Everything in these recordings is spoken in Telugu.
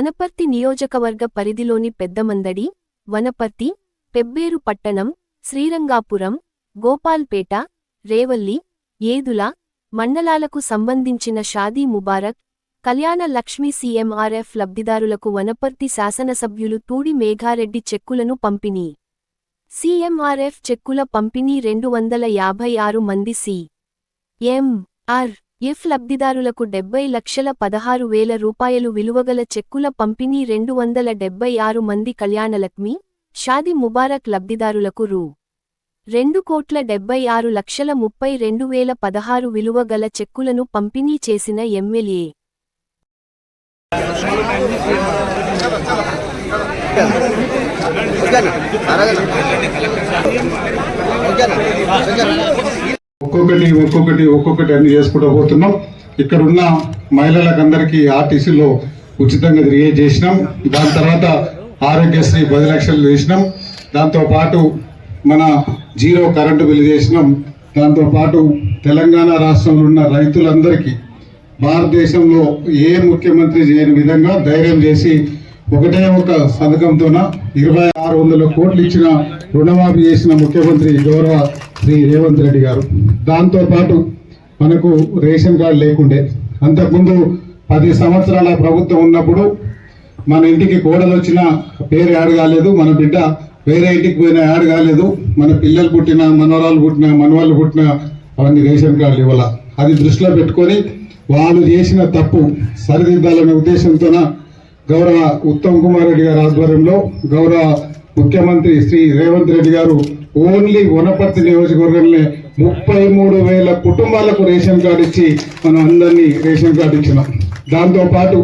వనపర్తి నియోజకవర్గ పరిధిలోని పెద్దమందడి వనపర్తి పెబ్బేరు పట్టణం శ్రీరంగాపురం గోపాల్పేట రేవల్లి ఏదుల మండలాలకు సంబంధించిన షాదీ ముబారక్ కళ్యాణ లక్ష్మి సీఎంఆర్ఎఫ్ లబ్ధిదారులకు వనపర్తి శాసనసభ్యులు తూడి మేఘారెడ్డి చెక్కులను పంపిణీ. సీఎంఆర్ఎఫ్ చెక్కుల పంపిణీ రెండు వందల యాభై ఆరు మంది సి. ఎం. ఆర్. ఎఫ్ లబ్ధిదారులకు డెబ్బై లక్షల పదహారు వేల రూపాయలు విలువగల చెక్కుల పంపిణీ రెండు వందల డెబ్బై ఆరు మంది కళ్యాణలక్ష్మి షాది ముబారక్ లబ్ధిదారులకు రూ. రెండు కోట్ల డెబ్బై ఆరు లక్షల ముప్పై రెండు వేల పదహారు విలువ గల చెక్కులను పంపిణీ చేసిన ఎమ్మెల్యే. ఒక్కొక్కటి ఒక్కొక్కటి ఒక్కొక్కటి అన్ని చేసుకుంటూ పోతున్నాం. ఇక్కడ ఉన్న మహిళలకందరికీ ఆర్టీసీలో ఉచితంగా తిరిగే చేసినాం. దాని తర్వాత ఆరోగ్యశ్రీ పది లక్షలు చేసినాం. దాంతోపాటు మన జీరో కరెంటు బిల్లు చేసినాం. దాంతోపాటు తెలంగాణ రాష్ట్రంలో ఉన్న రైతులందరికీ భారతదేశంలో ఏ ముఖ్యమంత్రి చేయని విధంగా ధైర్యం చేసి ఒకటే ఒక సంతకంతోన ఇరవై ఆరు వందల కోట్లు ఇచ్చిన రుణమాఫీ చేసిన ముఖ్యమంత్రి గౌరవ శ్రీ రేవంత్ రెడ్డి గారు. దాంతో పాటు మనకు రేషన్ కార్డు లేకుండే. అంతకుముందు పది సంవత్సరాల ప్రభుత్వం ఉన్నప్పుడు మన ఇంటికి కోడలు వచ్చిన పేరు యాడ్ కాలేదు. మన బిడ్డ వేరే ఇంటికి పోయిన యాడ్ కాలేదు. మన పిల్లలు పుట్టిన మనవరాలు పుట్టిన మనవాళ్ళు పుట్టిన అవన్నీ రేషన్ కార్డులు ఇవ్వాల. అది దృష్టిలో పెట్టుకొని వాళ్ళు చేసిన తప్పు సరిదిద్దాలనే ఉద్దేశంతోన గౌరవ ఉత్తమ్ కుమార్ రెడ్డి గారి ఆధ్వర్యంలో గౌరవ ముఖ్యమంత్రి శ్రీ రేవంత్ రెడ్డి గారు ఓన్లీ వనపర్తి నియోజకవర్గంలో ముప్పై మూడు వేల కుటుంబాలకు రేషన్ కార్డు ఇచ్చి మనం అందరినీ రేషన్ కార్డు ఇచ్చినాం. దాంతోపాటు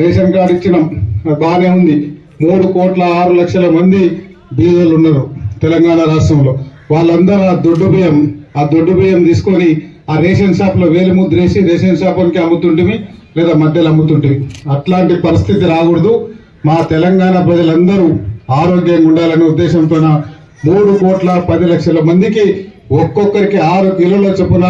రేషన్ కార్డు ఇచ్చినాం. అది బాగానే ఉంది. మూడు కోట్ల ఆరు లక్షల మంది బీదలు ఉన్నారు తెలంగాణ రాష్ట్రంలో. వాళ్ళందరూ ఆ దొడ్డు బియ్యం ఆ దొడ్డు బియ్యం తీసుకొని ఆ రేషన్ షాప్లో లో ముద్రేసి రేషన్ షాప్కి వానికి అమ్ముతుంటిమి. లేదా మధ్యలో అమ్ముతుంటే. అట్లాంటి పరిస్థితి రాకూడదు. మా తెలంగాణ ప్రజలందరూ ఆరోగ్యంగా ఉండాలనే ఉద్దేశంతో మూడు కోట్ల పది లక్షల మందికి ఒక్కొక్కరికి ఆరు కిలోల చొప్పున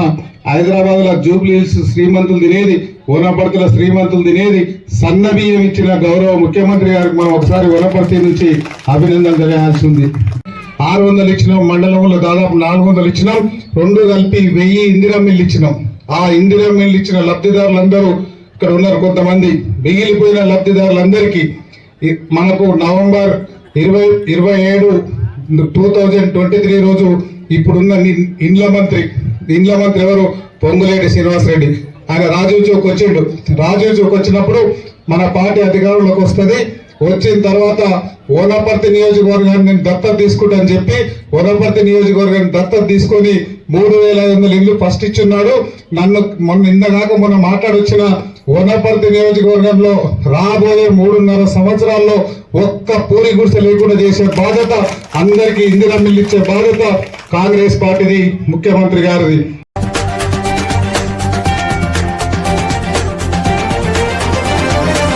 హైదరాబాద్లో జూబ్లీ హిల్స్ శ్రీమంతులు తినేది వనపర్తిల శ్రీమంతులు తినేది సన్నబియ్యం ఇచ్చిన గౌరవ ముఖ్యమంత్రి గారికి మనం ఒకసారి వనపర్తి నుంచి అభినందన తెలియాల్సి ఉంది. ఆరు వందలు ఇచ్చినాం మండలంలో దాదాపు నాలుగు వందలు ఇచ్చినాం రెండు కలిపి వెయ్యి ఇందిరా మిల్లు ఇచ్చినాం. ఆ ఇందిరా మిల్లు ఇచ్చిన లబ్ధిదారులందరూ ఇక్కడ ఉన్నారు కొంతమంది మిగిలిపోయిన లబ్ధిదారులందరికీ మనకు నవంబర్ ఇరవై ఇరవై ఏడు టూ థౌజండ్ ట్వంటీ త్రీ రోజు ఇప్పుడున్న ఇండ్ల మంత్రి ఇండ్ల మంత్రి ఎవరు? పొంగులేటి శ్రీనివాసరెడ్డి. ఆయన రాజీవ్ చౌక్ వచ్చిండు. రాజీవ్ చౌక్ వచ్చినప్పుడు మన పార్టీ అధికారంలోకి వస్తుంది. వచ్చిన తర్వాత ఓనపర్తి నియోజకవర్గాన్ని నేను దత్తత తీసుకుంటానని చెప్పి ఓనపర్తి నియోజకవర్గాన్ని దత్తత తీసుకొని మూడు వేల ఐదు వందల ఇల్లు ఫస్ట్ ఇచ్చున్నాడు. నన్ను మొన్న ఇందాక మొన్న మాట్లాడొచ్చిన వనపర్తి నియోజకవర్గంలో రాబోయే మూడున్నర సంవత్సరాల్లో ఒక్క పూరి గుడిసె లేకుండా చేసే బాధ్యత అందరికీ ఇందిరా మిల్లు ఇచ్చే బాధ్యత కాంగ్రెస్ పార్టీది ముఖ్యమంత్రి గారిది.